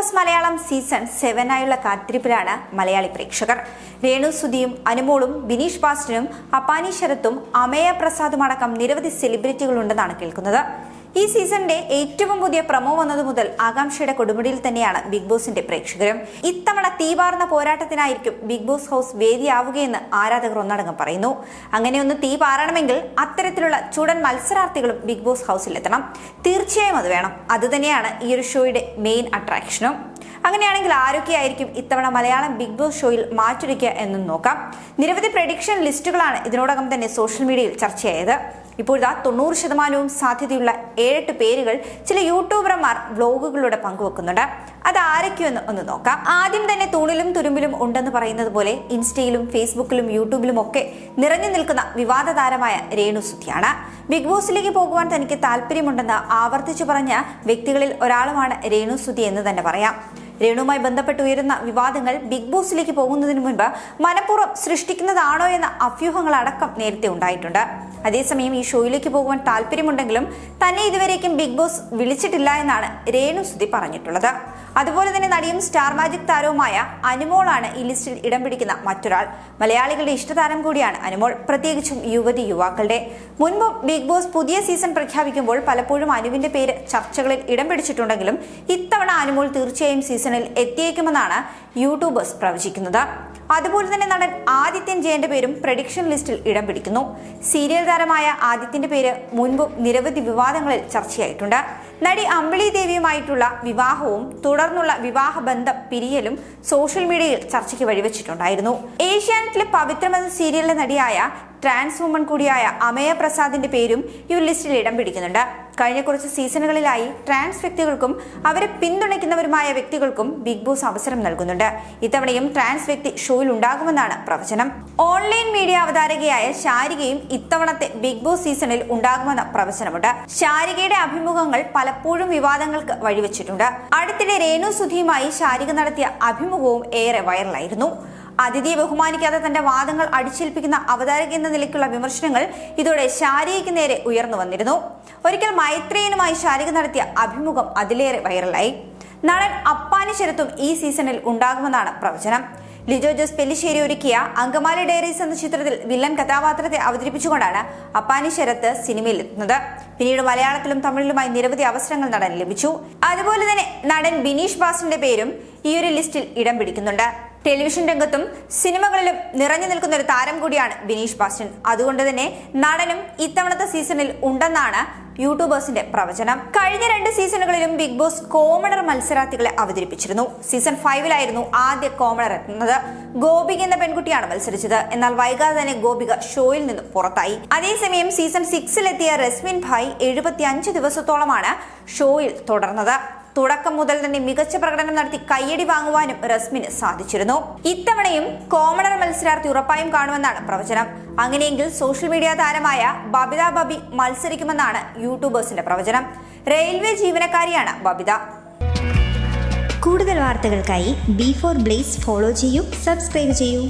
Boss Malayalam season സെവനായുള്ള കാത്തിരിപ്പിലാണ് മലയാളി പ്രേക്ഷകർ. രേണു സുധിയും അനുമോളും ബിനീഷ് ബാസ്റ്റിനും അപ്പാനി ശരത്തും അമേയ പ്രസാദും അടക്കം നിരവധി സെലിബ്രിറ്റികളുണ്ടെന്നാണ് കേൾക്കുന്നത്. ഈ സീസണിന്റെ ഏറ്റവും പുതിയ പ്രമോ വന്നതു മുതൽ ആകാംക്ഷയുടെ കൊടുമുടിയിൽ തന്നെയാണ് ബിഗ് ബോസിന്റെ പ്രേക്ഷകരും. ഇത്തവണ തീപാർന്ന പോരാട്ടത്തിനായിരിക്കും ബിഗ് ബോസ് ഹൗസ് വേദിയാവുകയെന്ന് ആരാധകർ ഒന്നടങ്കം പറയുന്നു. അങ്ങനെ ഒന്ന് തീ പാറണമെങ്കിൽ അത്തരത്തിലുള്ള ചുടൻ മത്സരാർത്ഥികളും ബിഗ് ബോസ് ഹൗസിലെത്തണം. തീർച്ചയായും അത് വേണം. അതുതന്നെയാണ് ഈ ഒരു ഷോയുടെ മെയിൻ അട്രാക്ഷനും. അങ്ങനെയാണെങ്കിൽ ആരൊക്കെയായിരിക്കും ഇത്തവണ മലയാളം ബിഗ് ബോസ് ഷോയിൽ മാറ്റൊരുക്കുക എന്നും നോക്കാം. നിരവധി പ്രഡിക്ഷൻ ലിസ്റ്റുകളാണ് ഇതിനോടകം തന്നെ സോഷ്യൽ മീഡിയയിൽ ചർച്ചയായത്. ഇപ്പോഴിതാ തൊണ്ണൂറ് ശതമാനവും സാധ്യതയുള്ള ഏഴെട്ട് പേരുകൾ ചില യൂട്യൂബർമാർ വ്ലോഗുകളിലൂടെ പങ്കുവെക്കുന്നുണ്ട്. അത് ആരൊക്കെയെന്ന് ഒന്ന് നോക്കാം. ആദ്യം തന്നെ തൂണിലും തുരുമ്പിലും ഉണ്ടെന്ന് പറയുന്നത് പോലെ ഇൻസ്റ്റയിലും ഫേസ്ബുക്കിലും യൂട്യൂബിലും ഒക്കെ നിറഞ്ഞു നിൽക്കുന്ന വിവാദ താരമായ രേണു സുധിയാണ്. ബിഗ് ബോസിലേക്ക് പോകുവാൻ തനിക്ക് താല്പര്യമുണ്ടെന്ന് ആവർത്തിച്ചു പറഞ്ഞ വ്യക്തികളിൽ ഒരാളുമാണ് രേണു സുധി എന്ന് തന്നെ പറയാം. രേണുവുമായി ബന്ധപ്പെട്ട് ഉയരുന്ന വിവാദങ്ങൾ ബിഗ് ബോസിലേക്ക് പോകുന്നതിന് മുൻപ് മനഃപൂർവം സൃഷ്ടിക്കുന്നതാണോ എന്ന അഭ്യൂഹങ്ങളടക്കം നേരത്തെ ഉണ്ടായിട്ടുണ്ട്. അതേസമയം ഈ ഷോയിലേക്ക് പോകുവാൻ താല്പര്യമുണ്ടെങ്കിലും തന്നെ ഇതുവരേക്കും ബിഗ് ബോസ് വിളിച്ചിട്ടില്ല എന്നാണ് രേണു സുധി പറഞ്ഞിട്ടുള്ളത്. അതുപോലെ തന്നെ നടിയും സ്റ്റാർ മാജിക് താരവുമായ അനുമോളാണ് ഈ ലിസ്റ്റിൽ ഇടം പിടിക്കുന്ന മറ്റൊരാൾ. മലയാളികളുടെ ഇഷ്ടതാരം കൂടിയാണ് അനുമോൾ. പ്രത്യേകിച്ചും യുവതി യുവാക്കളുടെ. മുൻപ് ബിഗ് ബോസ് പുതിയ സീസൺ പ്രഖ്യാപിക്കുമ്പോൾ പലപ്പോഴും അനുവിന്റെ പേര് ചർച്ചകളിൽ ഇടം പിടിച്ചിട്ടുണ്ടെങ്കിലും ഇത്തവണ അനുമോൾ തീർച്ചയായും സീസണിൽ എത്തിയേക്കുമെന്നാണ് യൂട്യൂബേഴ്സ് പ്രവചിക്കുന്നത്. അതുപോലെ തന്നെ നടൻ ആദിത്യൻ ജയന്റെ പേരും പ്രഡിക്ഷൻ ലിസ്റ്റിൽ ഇടം പിടിക്കുന്നു. സീരിയൽ താരമായ ആദിത്യന്റെ പേര് മുൻപും നിരവധി വിവാദങ്ങളിൽ ചർച്ചയായിട്ടുണ്ട്. നടി അമ്പിളി ദേവിയുമായിട്ടുള്ള വിവാഹവും തുടർന്നുള്ള വിവാഹ ബന്ധം പിരിയലും സോഷ്യൽ മീഡിയയിൽ ചർച്ചയ്ക്ക് വഴിവെച്ചിട്ടുണ്ടായിരുന്നു. ഏഷ്യാനെറ്റിലെ പവിത്രമെന്ന സീരിയലിലെ നടിയായ ട്രാൻസ് വുമൺ കൂടിയായ അമയ പ്രസാദിന്റെ പേരും ഈ ലിസ്റ്റിൽ ഇടം പിടിക്കുന്നുണ്ട്. കഴിഞ്ഞ കുറച്ച് സീസണുകളിലായി ട്രാൻസ് വ്യക്തികൾക്കും അവരെ പിന്തുണയ്ക്കുന്നവരുമായ വ്യക്തികൾക്കും ബിഗ് ബോസ് അവസരം നൽകുന്നുണ്ട്. ഇത്തവണയും ട്രാൻസ് വ്യക്തി ഷോയിൽ ഉണ്ടാകുമെന്നാണ് പ്രവചനം. ഓൺലൈൻ മീഡിയ അവതാരകയായ ശാരികയും ഇത്തവണത്തെ ബിഗ് ബോസ് സീസണിൽ ഉണ്ടാകുമെന്ന പ്രവചനമുണ്ട്. ശാരികയുടെ അഭിമുഖങ്ങൾ പലപ്പോഴും വിവാദങ്ങൾക്ക് വഴിവെച്ചിട്ടുണ്ട്. അടുത്തിടെ രേണു സുധിയുമായി ശാരിക നടത്തിയ അഭിമുഖവും ഏറെ വൈറലായിരുന്നു അതിഥിയെ ബഹുമാനിക്കാതെ തന്റെ വാദങ്ങൾ അടിച്ചേൽപ്പിക്കുന്ന അവതാരക എന്ന നിലയ്ക്കുള്ള വിമർശനങ്ങൾ ഇതോടെ ശാരികയ്ക്ക് നേരെ ഉയർന്നു വന്നിരുന്നു. ഒരിക്കൽ മൈത്രേയനുമായി ശാരിക നടത്തിയ അഭിമുഖം അതിലേറെ വൈറലായി. നടൻ അപ്പാനി ശരത്തും ഈ സീസണിൽ ഉണ്ടാകുമെന്നാണ് പ്രവചനം. ലിജോ ജോസ് പെല്ലിശ്ശേരി ഒരുക്കിയ അങ്കമാലി ഡയറീസ് എന്ന ചിത്രത്തിൽ വില്ലൻ കഥാപാത്രത്തെ അവതരിപ്പിച്ചുകൊണ്ടാണ് അപ്പാനി ശരത്ത് സിനിമയിൽ എത്തുന്നത് പിന്നീട് മലയാളത്തിലും തമിഴിലുമായി നിരവധി അവസരങ്ങൾ നടൻ ലഭിച്ചു. അതുപോലെ തന്നെ നടൻ ബിനീഷ് ബാസിന്റെ പേരും ഈ ഒരു ലിസ്റ്റിൽ ഇടം പിടിക്കുന്നുണ്ട്. ടെലിവിഷൻ രംഗത്തും സിനിമകളിലും നിറഞ്ഞു നിൽക്കുന്ന ഒരു താരം കൂടിയാണ് ബിനീഷ് ബാസ്റ്റൻ. അതുകൊണ്ട് തന്നെ നടനും ഇത്തവണത്തെ സീസണിൽ ഉണ്ടെന്നാണ് യൂട്യൂബേഴ്സിന്റെ പ്രവചനം. കഴിഞ്ഞ രണ്ട് സീസണുകളിലും ബിഗ് ബോസ് കോമണർ മത്സരാർത്ഥികളെ അവതരിപ്പിച്ചിരുന്നു. സീസൺ ഫൈവിലായിരുന്നു ആദ്യ കോമണർ എത്തുന്നത്. ഗോപിക എന്ന പെൺകുട്ടിയാണ് മത്സരിച്ചത്. എന്നാൽ വൈകാതെ തന്നെ ഗോപിക ഷോയിൽ നിന്ന് പുറത്തായി. അതേസമയം സീസൺ സിക്സിലെത്തിയ റസ്മിൻ ഭായ് എഴുപത്തി അഞ്ച് ദിവസത്തോളമാണ് ഷോയിൽ തുടർന്നത്. തുടക്കം മുതൽ തന്നെ മികച്ച പ്രകടനം നടത്തി കയ്യടി വാങ്ങുവാനും റസ്മിന് സാധിച്ചിരുന്നു. ഇത്തവണയും കോമണർ മത്സരാർത്ഥി ഉറപ്പായും കാണുമെന്നാണ് പ്രവചനം. അങ്ങനെയെങ്കിൽ സോഷ്യൽ മീഡിയ താരമായ ബബിത ബബി മത്സരിക്കുമെന്നാണ് യൂട്യൂബേഴ്സിന്റെ പ്രവചനം. റെയിൽവേ ജീവനക്കാരിയാണ് ബബിത. കൂടുതൽ വാർത്തകൾക്കായി ബി ഫോർ ബ്ലേസ് ഫോളോ ചെയ്യൂ സബ്സ്ക്രൈബ് ചെയ്യൂ.